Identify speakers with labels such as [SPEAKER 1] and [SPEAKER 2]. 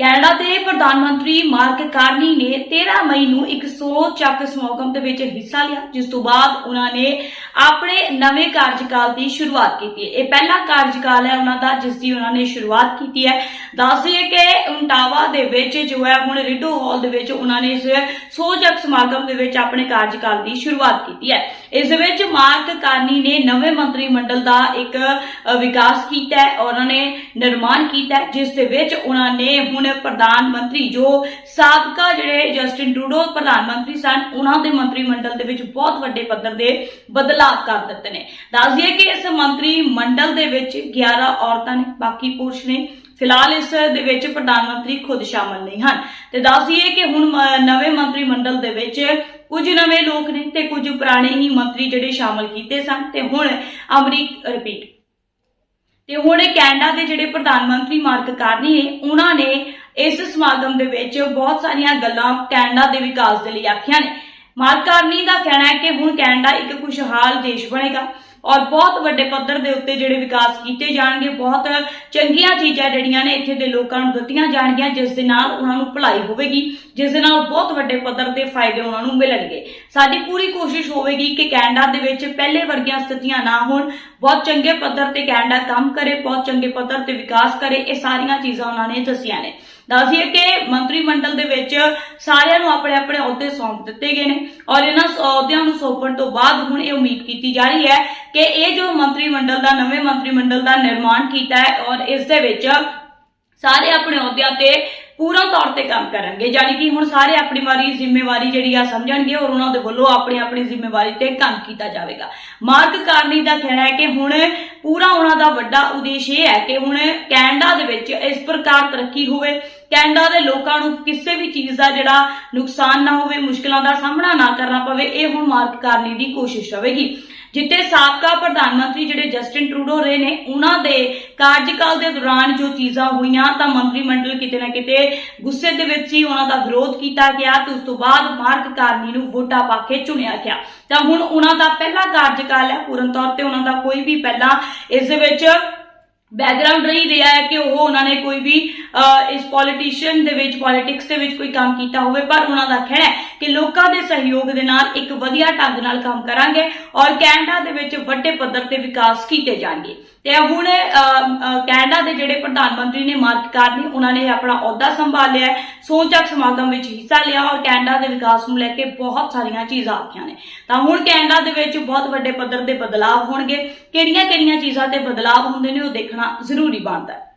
[SPEAKER 1] Canada ਦੇ ਪ੍ਰਧਾਨ ਮੰਤਰੀ ਮਾਰਕ ਕਾਰਨੀ ਨੇ 13 ਮਈ ਨੂੰ ਇੱਕ ਸੌ ਚੱਕ ਸਮਾਗਮ ਦੇ ਵਿੱਚ ਹਿੱਸਾ ਲਿਆ, ਜਿਸ ਤੋਂ ਬਾਅਦ ਉਹਨਾਂ ਨੇ ਆਪਣੇ ਨਵੇਂ ਕਾਰਜਕਾਲ ਦੀ ਸ਼ੁਰੂਆਤ ਕੀਤੀ ਹੈ। ਇਹ ਪਹਿਲਾ ਕਾਰਜਕਾਲ ਹੈ ਉਹਨਾਂ ਦਾ, ਜਿਸ ਦੀ ਉਹਨਾਂ ਨੇ ਸ਼ੁਰੂਆਤ ਕੀਤੀ ਹੈ। ਦੱਸ ਦਈਏ ਕਿ ਉਂਟਾਵਾ ਦੇ ਵਿੱਚ ਜੋ ਹੈ, ਹੁਣ ਰਿਡੋ ਹਾਲ ਦੇ ਵਿੱਚ ਉਹਨਾਂ ਨੇ ਇਸ ਸੌ ਚੱਕ ਸਮਾਗਮ ਦੇ ਵਿੱਚ ਆਪਣੇ ਕਾਰਜਕਾਲ ਦੀ ਸ਼ੁਰੂਆਤ ਕੀਤੀ ਹੈ। ਇਸ ਦੇ ਵਿੱਚ ਮਾਰਕ ਕਾਰਨੀ ਨੇ ਨਵੇਂ ਮੰਤਰੀ ਮੰਡਲ ਦਾ ਇੱਕ ਵਿਕਾਸ ਕੀਤਾ ਹੈ ਔਰ ਉਹਨਾਂ ਨੇ ਨਿਰਮਾਣ ਕੀਤਾ ਜਿਸ ਦੇ ਵਿੱਚ ਉਹਨਾਂ ਨੇ ਹੁਣ ਪ੍ਰਧਾਨ ਮੰਤਰੀ ਜੋ ਸਾਬਕਾ ਜਿਹੜੇ ਜਸਟਿਨ ਟਰੂਡੋ ਪ੍ਰਧਾਨ ਮੰਤਰੀ ਸਨ, ਉਹਨਾਂ ਦੇ ਮੰਤਰੀ ਮੰਡਲ ਦੇ ਵਿੱਚ ਬਹੁਤ ਵੱਡੇ ਪੱਧਰ ਦੇ ਬਦਲਾਅ ਕਰ ਦਿੱਤੇ ਨੇ। ਦੱਸ ਦਈਏ ਕਿ ਇਸ ਮੰਤਰੀ ਮੰਡਲ ਦੇ ਵਿੱਚ 11 ਔਰਤਾਂ ਨੇ, ਬਾਕੀ ਪੁਰਸ਼ ਨੇ। ਫਿਲਹਾਲ ਇਸ ਦੇ ਵਿੱਚ ਪ੍ਰਧਾਨ ਮੰਤਰੀ ਖੁਦ ਸ਼ਾਮਲ ਨਹੀਂ ਹਨ। ਤੇ ਦੱਸ ਦਈਏ ਕਿ ਹੁਣ ਨਵੇਂ ਮੰਤਰੀ ਮੰਡਲ ਦੇ ਵਿੱਚ ਕੁਝ ਨਵੇਂ ਲੋਕ ਨੇ ਤੇ ਕੁਝ ਪੁਰਾਣੇ ਹੀ ਮੰਤਰੀ ਜਿਹੜੇ ਸ਼ਾਮਲ ਕੀਤੇ ਸਨ। ਤੇ ਹੁਣ ਅਮਰੀਕ, ਰਿਪੀਟ। ਤੇ ਹੁਣ ਕੈਨੇਡਾ ਦੇ ਜਿਹੜੇ ਪ੍ਰਧਾਨ ਮੰਤਰੀ ਮਾਰਕ ਕਾਰਨੀ ਨੇ, ਉਹਨਾਂ ਨੇ ਇਸ ਸਮਾਗਮ ਦੇ ਵਿੱਚ ਬਹੁਤ ਸਾਰੀਆਂ ਗੱਲਾਂ ਕੈਨੇਡਾ ਦੇ ਵਿਕਾਸ ਦੇ ਲਈ ਆਖੀਆਂ ਨੇ। ਮਾਰਕ ਕਾਰਨੀ ਦਾ ਕਹਿਣਾ ਹੈ ਕਿ ਹੁਣ ਕੈਨੇਡਾ ਇੱਕ ਖੁਸ਼ਹਾਲ ਦੇਸ਼ ਬਣੇਗਾ ਔਰ ਬਹੁਤ ਵੱਡੇ ਪੱਧਰ ਦੇ ਉੱਤੇ ਜਿਹੜੇ ਵਿਕਾਸ ਕੀਤੇ ਜਾਣਗੇ, ਬਹੁਤ ਚੰਗੀਆਂ ਚੀਜ਼ਾਂ ਜਿਹੜੀਆਂ ਨੇ ਇੱਥੇ ਦੇ ਲੋਕਾਂ ਨੂੰ ਦਿੱਤੀਆਂ ਜਾਣਗੀਆਂ, ਜਿਸ ਦੇ ਨਾਲ ਉਹਨਾਂ ਨੂੰ ਭਲਾਈ ਹੋਵੇਗੀ, ਜਿਸ ਦੇ ਨਾਲ ਬਹੁਤ ਵੱਡੇ ਪੱਧਰ ਦੇ ਫਾਇਦੇ ਉਹਨਾਂ ਨੂੰ ਮਿਲਣਗੇ। ਸਾਡੀ ਪੂਰੀ ਕੋਸ਼ਿਸ਼ ਹੋਵੇਗੀ ਕਿ ਕੈਨੇਡਾ ਦੇ ਵਿੱਚ ਪਹਿਲੇ ਵਰਗੀਆਂ ਸਥਿਤੀਆਂ ਨਾ ਹੋਣ, ਬਹੁਤ ਚੰਗੇ ਪੱਧਰ ਤੇ ਕੈਨੇਡਾ ਕੰਮ ਕਰੇ, ਬਹੁਤ ਚੰਗੇ ਪੱਧਰ ਤੇ ਵਿਕਾਸ ਕਰੇ, ਇਹ ਸਾਰੀਆਂ ਚੀਜ਼ਾਂ ਉਹਨਾਂ ਨੇ ਦੱਸੀਆਂ ਨੇ। ਦੱਸੀਏ ਕਿ ਮੰਤਰੀ ਮੰਡਲ ਦੇ ਵਿੱਚ ਸਾਰਿਆਂ ਨੂੰ ਆਪਣੇ ਆਪਣੇ ਅਹੁਦੇ ਸੌਂਪ ਦਿੱਤੇ ਗਏ ਨੇ ਔਰ ਇਹਨਾਂ ਅਹੁਦਿਆਂ ਨੂੰ ਸੌਂਪਣ ਤੋਂ ਬਾਅਦ ਹੁਣ ਇਹ ਉਮੀਦ ਕੀਤੀ ਜਾ ਰਹੀ ਹੈ ਕਿ ਇਹ ਜੋ ਮੰਤਰੀ ਮੰਡਲ ਦਾ, ਨਵੇਂ ਮੰਤਰੀ ਮੰਡਲ ਦਾ ਨਿਰਮਾਣ ਕੀਤਾ ਹੈ ਔਰ ਇਸ ਦੇ ਵਿੱਚ ਸਾਰੇ ਆਪਣੇ ਅਹੁਦਿਆਂ ਤੇ ਪੂਰਾ ਤੌਰ ਤੇ ਕੰਮ ਕਰਨਗੇ ਯਾਨੀ ਕਿ ਹੁਣ ਸਾਰੇ ਆਪਣੀ ਵਾਰੀ ਜ਼ਿੰਮੇਵਾਰੀ ਜਿਹੜੀ ਆ ਸਮਝਣਗੇ ਔਰ ਉਹਨਾਂ ਦੇ ਵੱਲੋਂ ਆਪਣੀ ਆਪਣੀ ਜ਼ਿੰਮੇਵਾਰੀ ਤੇ ਕੰਮ ਕੀਤਾ ਜਾਵੇਗਾ। ਮਾਰਕ ਕਾਰਨੀ ਦਾ ਕਹਿਣਾ ਹੈ ਕਿ ਹੁਣ ਪੂਰਾ ਉਹਨਾਂ ਦਾ ਵੱਡਾ ਉਦੇਸ਼ ਇਹ ਹੈ ਕਿ ਹੁਣ ਕੈਨੇਡਾ ਦੇ ਵਿੱਚ ਇਸ ਪ੍ਰਕਾਰ ਤਰੱਕੀ ਹੋਵੇ ਕੈਨੇਡਾ ਦੇ ਲੋਕਾਂ ਨੂੰ ਕਿਸੇ ਵੀ ਚੀਜ਼ ਦਾ ਜਿਹੜਾ ਨੁਕਸਾਨ ਨਾ ਹੋਵੇ, ਮੁਸ਼ਕਲਾਂ ਦਾ ਸਾਹਮਣਾ ਨਾ ਕਰਨਾ ਪਵੇ, ਇਹ ਹੁਣ ਮਾਰਕ ਕਾਰਨੀ ਦੀ ਕੋਸ਼ਿਸ਼ ਰਹੇਗੀ ਜਿੱਤੇ ਸਾਬਕਾ ਪ੍ਰਧਾਨ ਮੰਤਰੀ ਜਿਹੜੇ ਜਸਟਿਨ ਟਰੂਡੋ ਰਹੇ ਨੇ, ਉਹਨਾਂ ਦੇ ਕਾਰਜਕਾਲ ਦੇ ਦੌਰਾਨ ਜੋ ਚੀਜ਼ਾਂ ਹੋਈਆਂ, ਤਾਂ ਮੰਤਰੀ ਮੰਡਲ ਕਿਤੇ ਨਾ ਕਿਤੇ ਗੁੱਸੇ ਦੇ ਵਿੱਚ ਹੀ ਉਹਨਾਂ ਦਾ ਵਿਰੋਧ ਕੀਤਾ ਗਿਆ ਤੇ ਉਸ ਤੋਂ ਬਾਅਦ ਮਾਰਕ ਕਾਰਨੀ ਨੂੰ ਵੋਟਾਂ ਪਾ ਕੇ ਚੁਣਿਆ ਗਿਆ। ਤਾਂ ਹੁਣ ਉਹਨਾਂ ਦਾ ਪਹਿਲਾ ਕਾਰਜਕਾਲ ਹੈ, ਪੂਰਨ ਤੌਰ ਤੇ ਉਹਨਾਂ ਦਾ ਕੋਈ ਵੀ ਪਹਿਲਾਂ ਇਸ ਦੇ ਵਿੱਚ ਬੈਕਗ੍ਰਾਉਂਡ ਰਹੀ ਰਿਹਾ ਹੈ ਕਿ ਉਹ ਉਹਨਾਂ ਨੇ ਕੋਈ ਵੀ ਇਸ ਪੋਲੀਟੀਸ਼ੀਅਨ ਦੇ ਵਿੱਚ ਪੋਲਿਟਿਕਸ ਦੇ ਵਿੱਚ ਕੋਈ ਕੰਮ ਕੀਤਾ ਹੋਵੇ, ਪਰ ਉਹਨਾਂ ਦਾ ਕਹਿਣਾ ਹੈ ਕਿ ਲੋਕਾਂ ਦੇ ਸਹਿਯੋਗ ਦੇ ਨਾਲ ਇੱਕ ਵਧੀਆ ਢੰਗ ਨਾਲ ਕੰਮ ਕਰਾਂਗੇ ਔਰ ਕੈਨੇਡਾ ਦੇ ਵਿੱਚ ਵੱਡੇ ਪੱਧਰ ਤੇ ਵਿਕਾਸ ਕੀਤੇ ਜਾਣਗੇ। ਤੇ ਹੁਣ ਕੈਨੇਡਾ ਦੇ ਜਿਹੜੇ ਪ੍ਰਧਾਨ ਮੰਤਰੀ ਨੇ ਮਾਰਕ ਕਾਰਨੀ, ਉਹਨਾਂ ਨੇ ਆਪਣਾ ਅਹੁਦਾ ਸੰਭਾਲਿਆ ਹੈ ਸੋਚਕ ਸਮਾਗਮ ਵਿੱਚ ਹਿੱਸਾ ਲਿਆ ਔਰ ਕੈਨੇਡਾ ਦੇ ਵਿਕਾਸ ਨੂੰ ਲੈ ਕੇ ਬਹੁਤ ਸਾਰੀਆਂ ਚੀਜ਼ਾਂ ਆਖੀਆਂ ਨੇ। ਤਾਂ ਹੁਣ ਕੈਨੇਡਾ ਦੇ ਵਿੱਚ ਬਹੁਤ ਵੱਡੇ ਪੱਧਰ 'ਤੇ ਬਦਲਾਅ ਹੋਣਗੇ। ਕਿਹੜੀਆਂ ਕਿਹੜੀਆਂ ਚੀਜ਼ਾਂ ਤੇ ਬਦਲਾਅ ਹੁੰਦੇ ਨੇ ਉਹ ਦੇਖਣਾ ਜ਼ਰੂਰੀ ਬਣਦਾ ਹੈ।